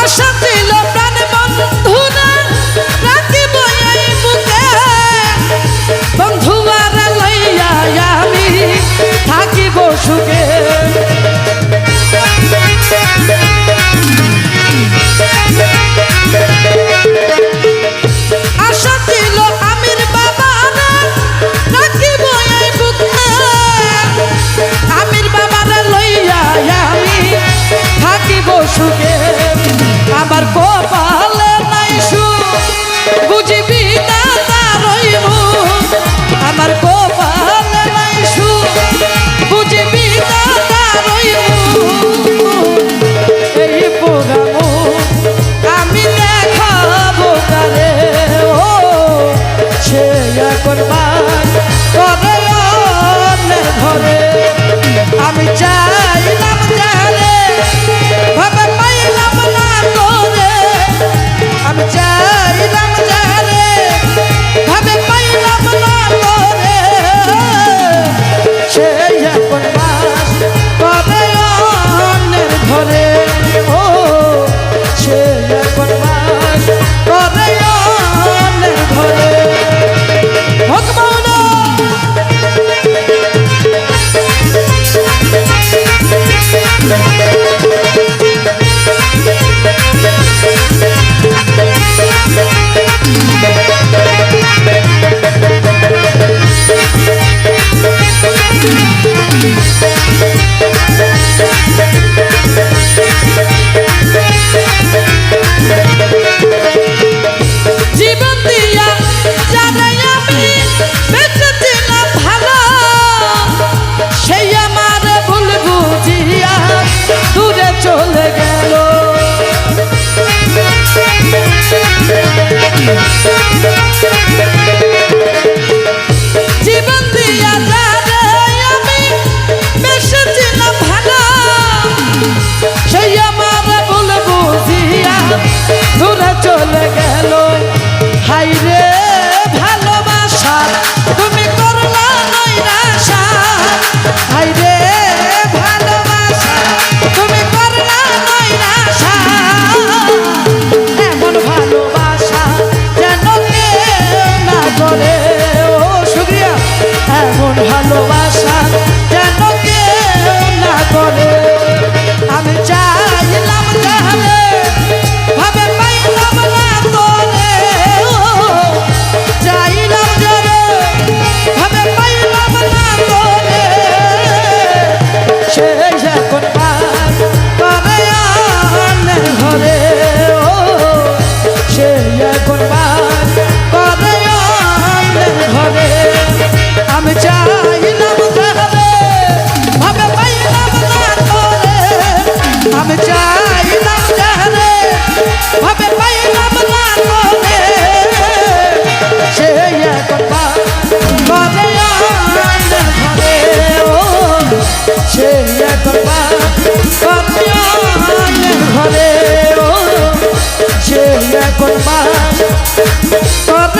আশা দিল প্রাণ বন্ধু por. 不呀。ভালোবাসা করবা তবে